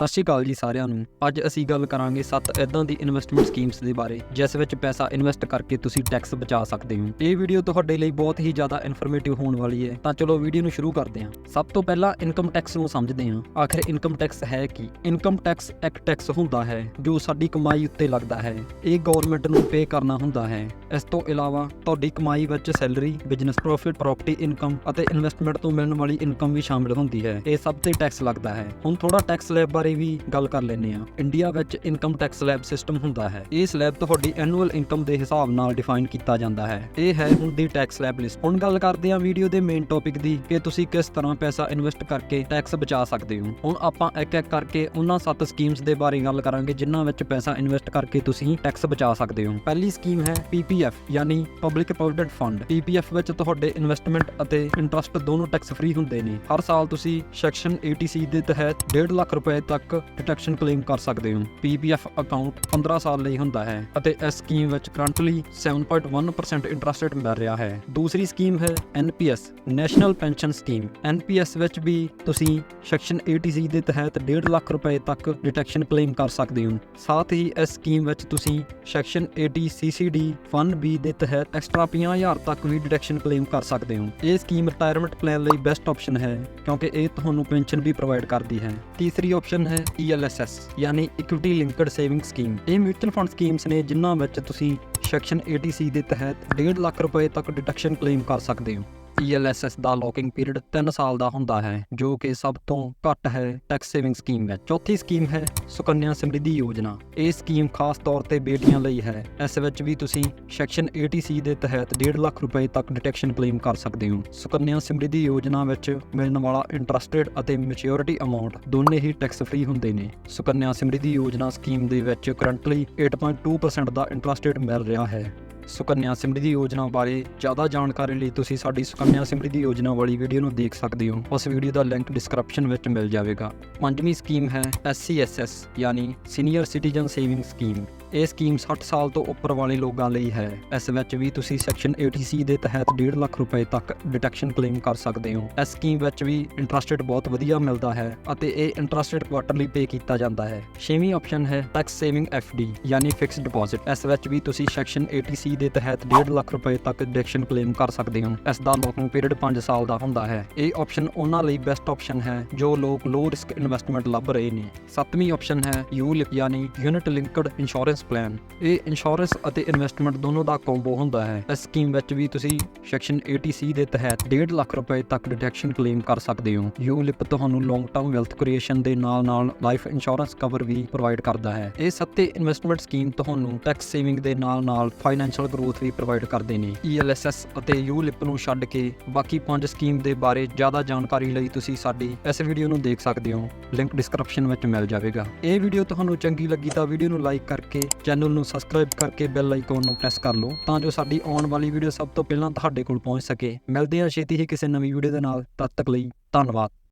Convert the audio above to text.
ਸਤਿ ਸ਼੍ਰੀ ਅਕਾਲ ਜੀ ਸਾਰਿਆਂ ਨੂੰ। ਅੱਜ ਅਸੀਂ ਗੱਲ ਕਰਾਂਗੇ 7 ਇਦਾਂ ਦੀ ਇਨਵੈਸਟਮੈਂਟ ਸਕੀਮਸ ਦੇ ਬਾਰੇ, ਜਿਸ ਵਿੱਚ ਪੈਸਾ ਇਨਵੈਸਟ ਕਰਕੇ ਤੁਸੀਂ ਟੈਕਸ ਬਚਾ ਸਕਦੇ ਹੋ। ਇਹ ਵੀਡੀਓ ਤੁਹਾਡੇ ਲਈ ਬਹੁਤ ਹੀ ਜ਼ਿਆਦਾ ਇਨਫੋਰਮੇਟਿਵ ਹੋਣ ਵਾਲੀ ਹੈ। ਤਾਂ ਚਲੋ ਵੀਡੀਓ ਨੂੰ ਸ਼ੁਰੂ ਕਰਦੇ ਹਾਂ। ਸਭ ਤੋਂ ਪਹਿਲਾਂ ਇਨਕਮ ਟੈਕਸ ਨੂੰ ਸਮਝਦੇ ਹਾਂ। ਆਖਿਰ ਇਨਕਮ ਟੈਕਸ ਹੈ ਕੀ? ਇਨਕਮ ਟੈਕਸ ਇੱਕ ਟੈਕਸ ਹੁੰਦਾ ਹੈ, ਜੋ ਸਾਡੀ ਕਮਾਈ ਉੱਤੇ ਲੱਗਦਾ ਹੈ। ਇਹ ਗਵਰਨਮੈਂਟ ਨੂੰ ਪੇ ਕਰਨਾ ਹੁੰਦਾ ਹੈ। ਇਸ ਤੋਂ ਇਲਾਵਾ ਤੁਹਾਡੀ ਕਮਾਈ ਵਿੱਚ salary business profit property income ਅਤੇ ਇਨਵੈਸਟਮੈਂਟ ਤੋਂ ਮਿਲਣ ਵਾਲੀ ਇਨਕਮ ਵੀ ਸ਼ਾਮਿਲ ਹੁੰਦੀ ਹੈ। ਇਹ ਸਭ ਤੇ ਟੈਕਸ ਲੱਗਦਾ ਹੈ। ਹੁਣ ਥੋੜਾ ਟੈਕਸ ਲੈਬ ਬਾਰੇ ਵੀ ਗੱਲ ਕਰ ਲੈਂਦੇ ਹਾਂ। ਇੰਡੀਆ ਵਿੱਚ ਇਨਕਮ ਟੈਕਸ ਸਲੈਬ ਸਿਸਟਮ ਹੁੰਦਾ ਹੈ। ਇਹ ਸਲੈਬ ਤੁਹਾਡੀ ਐਨੂਅਲ ਇਨਕਮ ਦੇ ਹਿਸਾਬ ਨਾਲ ਡਿਫਾਈਨ ਕੀਤਾ ਜਾਂਦਾ ਹੈ। ਇਹ ਹੈ ਹੁਣ ਦੀ ਟੈਕਸ ਸਲੈਬ ਲਿਸਟ ਹੁਣ ਗੱਲ ਕਰਦੇ ਹਾਂ ਵੀਡੀਓ ਦੇ ਮੇਨ ਟੌਪਿਕ ਦੀ ਕਿ ਤੁਸੀਂ ਕਿਸ ਤਰ੍ਹਾਂ ਪੈਸਾ ਇਨਵੈਸਟ ਕਰਕੇ ਟੈਕਸ ਬਚਾ ਸਕਦੇ ਹੋ। ਹੁਣ ਆਪਾਂ ਇੱਕ ਇੱਕ ਕਰਕੇ ਉਹਨਾਂ ਸੱਤ ਸਕੀਮਸ ਦੇ ਬਾਰੇ ਗੱਲ ਕਰਾਂਗੇ ਜਿਨ੍ਹਾਂ ਵਿੱਚ ਪੈਸਾ ਇਨਵੈਸਟ ਕਰਕੇ ਤੁਸੀਂ ਟੈਕਸ ਬਚਾ ਸਕਦੇ ਹੋ। ਪਹਿਲੀ ਸਕੀਮ ਹੈ PPF ਯਾਨੀ ਪਬਲਿਕ ਪ੍ਰੋਵੀਡੈਂਟ ਫੰਡ PPF ਵਿੱਚ ਤੁਹਾਡੇ ਇਨਵੈਸਟਮੈਂਟ ਅਤੇ ਇੰਟਰਸਟ ਦੋਨੋਂ ਟੈਕਸ ਫ੍ਰੀ ਹੁੰਦੇ ਨੇ। ਹਰ ਸਾਲ ਤੁਸੀਂ ਸੈਕਸ਼ਨ 80C ਦੇ ਤਹਿਤ 1.5 ਲੱਖ ਰੁਪਏ ਤੱਕ ਡਿਟੈਕਸ਼ਨ ਕਲੇਮ ਕਰ ਸਕਦੇ ਹੋ। PPF ਅਕਾਊਂਟ 15 ਸਾਲ ਲਈ ਹੁੰਦਾ ਹੈ ਅਤੇ ਇਸ ਸਕੀਮ ਵਿੱਚ ਕਰੰਟਲੀ 7.1% ਇੰਟਰਸਟ ਰੇਟ ਮਿਲ ਰਿਹਾ ਹੈ। ਦੂਸਰੀ ਸਕੀਮ ਹੈ NPS national pension scheme NPS ਵਿੱਚ ਵੀ ਤੁਸੀਂ ਸੈਕਸ਼ਨ 80C ਦੇ ਤਹਿਤ 1.5 ਲੱਖ ਰੁਪਏ ਤੱਕ ਡਿਟੈਕਸ਼ਨ ਕਲੇਮ ਕਰ ਸਕਦੇ ਹੋ। ਸਾਥ ਹੀ ਇਸ ਸਕੀਮ ਵਿੱਚ ਤੁਸੀਂ ਸੈਕਸ਼ਨ 80 CCD ਫੰਡ B ਦੇ ਤਹਿਤ ਐਕਸਟਰਾ 50000 ਤੱਕ ਵੀ ਡਿਡਕਸ਼ਨ ਕਲੇਮ ਕਰ ਸਕਦੇ ਹੋ। ਇਹ ਸਕੀਮ ਰਿਟਾਇਰਮੈਂਟ ਪਲਾਨ ਲਈ ਬੈਸਟ ਆਪਸ਼ਨ ਹੈ ਕਿਉਂਕਿ ਇਹ ਤੁਹਾਨੂੰ ਪੈਨਸ਼ਨ ਵੀ ਪ੍ਰੋਵਾਈਡ ਕਰਦੀ ਹੈ। ਤੀਸਰੀ ਆਪਸ਼ਨ ਹੈ ELSS ਯਾਨੀ ਇਕੁਇਟੀ ਲਿੰਕਡ ਸੇਵਿੰਗ ਸਕੀਮ ਇਹ ਮਿਊਚੁਅਲ ਫੰਡ ਸਕੀਮਸ ਨੇ, ਜਿਨ੍ਹਾਂ ਵਿੱਚ ਤੁਸੀਂ ਸੈਕਸ਼ਨ 80C ਦੇ ਤਹਿਤ 1.5 ਲੱਖ ਰੁਪਏ ਤੱਕ ਡਿਡਕਸ਼ਨ ਕਲੇਮ ਕਰ ਸਕਦੇ ਹੋ। ELSS ਦਾ ਲੌਕਿੰਗ ਪੀਰੀਅਡ 3 ਸਾਲ ਦਾ ਹੁੰਦਾ ਹੈ, ਜੋ ਕਿ ਸਭ ਤੋਂ ਘੱਟ ਹੈ ਟੈਕਸ ਸੇਵਿੰਗ ਸਕੀਮ ਵਿੱਚ। ਚੌਥੀ ਸਕੀਮ ਹੈ ਸੁਕੰਨਿਆ ਸਮਰਿੱਧੀ ਯੋਜਨਾ। ਇਹ ਸਕੀਮ ਖਾਸ ਤੌਰ ਤੇ ਬੇਟੀਆਂ ਲਈ ਹੈ। ਇਸ ਵਿੱਚ ਵੀ ਤੁਸੀਂ ਸੈਕਸ਼ਨ 80C ਦੇ ਤਹਿਤ 1.5 ਲੱਖ ਰੁਪਏ ਤੱਕ ਡਿਟੈਕਸ਼ਨ ਕਲੇਮ ਕਰ ਸਕਦੇ ਹੋ। ਸੁਕੰਨਿਆ ਸਮਰਿੱਧੀ ਯੋਜਨਾ ਵਿੱਚ ਮਿਲਣ ਵਾਲਾ ਇੰਟਰਸਟ ਰੇਟ ਅਤੇ ਮੈਚਿਓਰਿਟੀ ਅਮਾਉਂਟ ਦੋਨੇ ਹੀ ਟੈਕਸ ਫ੍ਰੀ ਹੁੰਦੇ ਨੇ। ਸੁਕੰਨਿਆ ਸਮਰਿੱਧੀ ਯੋਜਨਾ ਸਕੀਮ ਦੇ ਵਿੱਚ ਕਰੰਟਲੀ 8.2% ਦਾ ਇੰਟਰਸਟ ਰੇਟ ਮਿਲ ਰਿਹਾ ਹੈ। ਸੁਕੰਨਿਆ ਸਮਰਿੱਧੀ ਯੋਜਨਾ ਬਾਰੇ ਜ਼ਿਆਦਾ ਜਾਣਕਾਰੀ ਲਈ ਤੁਸੀਂ ਸਾਡੀ ਸੁਕੰਨਿਆ ਸਮਰਿੱਧੀ ਯੋਜਨਾ ਵਾਲੀ ਵੀਡੀਓ ਨੂੰ ਦੇਖ ਸਕਦੇ ਹੋ। ਉਸ ਵੀਡੀਓ ਦਾ ਲਿੰਕ ਡਿਸਕ੍ਰਿਪਸ਼ਨ ਵਿੱਚ ਮਿਲ ਜਾਵੇਗਾ। ਪੰਜਵੀਂ ਸਕੀਮ ਹੈ SCSS, ਯਾਨੀ ਸੀਨੀਅਰ ਸਿਟੀਜ਼ਨ ਸੇਵਿੰਗ ਸਕੀਮ ਇਹ ਸਕੀਮ 60 ਸਾਲ ਤੋਂ ਉੱਪਰ ਵਾਲੇ ਲੋਕਾਂ ਲਈ ਹੈ। ਇਸ ਵਿੱਚ ਵੀ ਤੁਸੀਂ ਸੈਕਸ਼ਨ 80C ਦੇ ਤਹਿਤ 1.5 ਲੱਖ ਰੁਪਏ ਤੱਕ ਡਿਟੈਕਸ਼ਨ ਕਲੇਮ ਕਰ ਸਕਦੇ ਹੋ। ਇਸ ਸਕੀਮ ਵਿੱਚ ਵੀ ਇੰਟਰਸਟ ਰੇਟ ਬਹੁਤ ਵਧੀਆ ਮਿਲਦਾ ਹੈ ਅਤੇ ਇਹ ਇੰਟਰਸਟ ਰੇਟ ਕੁਆਟਰਲੀ ਪੇ ਕੀਤਾ ਜਾਂਦਾ ਹੈ। ਛੇਵੀਂ ਆਪਸ਼ਨ ਹੈ ਟੈਕਸ ਸੇਵਿੰਗ FD ਯਾਨੀ ਫਿਕਸਡ ਡਿਪੋਜ਼ਿਟ ਇਸ ਵਿੱਚ ਵੀ ਤੁਸੀਂ ਸੈਕਸ਼ਨ 80C ਦੇ ਤਹਿਤ 1.5 ਲੱਖ ਰੁਪਏ ਤੱਕ ਡਿਡਕਸ਼ਨ ਕਲੇਮ ਕਰ ਸਕਦੇ ਹੋ। ਇਸ ਦਾ ਲੌਕਿੰਗ ਪੀਰੀਅਡ 5 ਸਾਲ ਦਾ ਹੁੰਦਾ ਹੈ। ਇਹ ਆਪਸ਼ਨ ਉਹਨਾਂ ਲਈ ਬੈਸਟ ਆਪਸ਼ਨ ਹੈ ਜੋ ਲੋਕ ਲੋ ਰਿਸਕ ਇਨਵੈਸਟਮੈਂਟ ਲੱਭ ਰਹੇ ਨੇ। ਸੱਤਵੀਂ ਆਪਸ਼ਨ ਹੈ ਯੂਲਿਪ ਯਾਨੀ ਯੂਨਿਟ ਲਿੰਕਡ ਇੰਸ਼ੋਰੈਂਸ ਪਲਾਨ ਇਹ ਇੰਸ਼ੋਰੈਂਸ ਅਤੇ ਇਨਵੈਸਟਮੈਂਟ ਦੋਨੋਂ ਦਾ ਕੰਬੋ ਹੁੰਦਾ ਹੈ। ਇਸ ਸਕੀਮ ਵਿੱਚ ਵੀ ਤੁਸੀਂ ਸੈਕਸ਼ਨ 80C ਦੇ ਤਹਿਤ 1.5 ਲੱਖ ਰੁਪਏ ਤੱਕ ਡਿਟੈਕਸ਼ਨ ਕਲੇਮ ਕਰ ਸਕਦੇ ਹੋ। ਯੂਲਿਪ ਤੁਹਾਨੂੰ ਲੌਂਗ ਟਰਮ ਵੈਲਥ ਕ੍ਰੀਏਸ਼ਨ ਦੇ ਨਾਲ-ਨਾਲ ਲਾਈਫ ਇੰਸ਼ੋਰੈਂਸ ਕਵਰ ਵੀ ਪ੍ਰੋਵਾਈਡ ਕਰਦਾ ਹੈ। ਇਹ ਸੱਤੇ ਇਨਵੈਸਟਮੈਂਟ ਸਕੀਮ ਤੁਹਾਨੂੰ ਟੈਕਸ ਸੇਵਿੰਗ ਦੇ ਨਾਲ-ਨਾਲ ਫਾਈਨੈਂਸ਼ੀਅਲ ਗਰੋਥ ਵੀ ਪ੍ਰੋਵਾਈਡ ਕਰਦੇ ਨੇ। ELSS ਅਤੇ ਯੂਲਿਪ ਨੂੰ ਛੱਡ ਕੇ ਬਾਕੀ ਪੰਜ ਸਕੀਮ ਦੇ ਬਾਰੇ ਜ਼ਿਆਦਾ ਜਾਣਕਾਰੀ ਲਈ ਤੁਸੀਂ ਸਾਡੀ ਇਸ ਵੀਡੀਓ ਨੂੰ ਦੇਖ ਸਕਦੇ ਹੋ। ਲਿੰਕ ਡਿਸਕ੍ਰਿਪਸ਼ਨ ਵਿੱਚ ਮਿਲ ਜਾਵੇਗਾ। ਇਹ ਵੀਡੀਓ ਤੁਹਾਨੂੰ ਚੰਗੀ ਲੱਗੀ ਤਾਂ ਵੀਡੀਓ ਨੂੰ ਲਾਈਕ ਕਰਕੇ ਚੈਨਲ ਨੂੰ ਸਬਸਕ੍ਰਾਈਬ ਕਰਕੇ ਬੈਲ ਆਈਕਨ ਨੂੰ ਪ੍ਰੈਸ ਕਰ ਲਓ ਤਾਂ ਜੋ ਸਾਡੀ ਆਉਣ ਵਾਲੀ ਵੀਡੀਓ ਸਭ ਤੋਂ ਪਹਿਲਾਂ ਤੁਹਾਡੇ ਕੋਲ ਪਹੁੰਚ ਸਕੇ। ਮਿਲਦੇ ਹਾਂ ਛੇਤੀ ਹੀ ਕਿਸੇ ਨਵੀਂ ਵੀਡੀਓ ਦੇ ਨਾਲ। ਤਦ ਤੱਕ ਲਈ ਧੰਨਵਾਦ।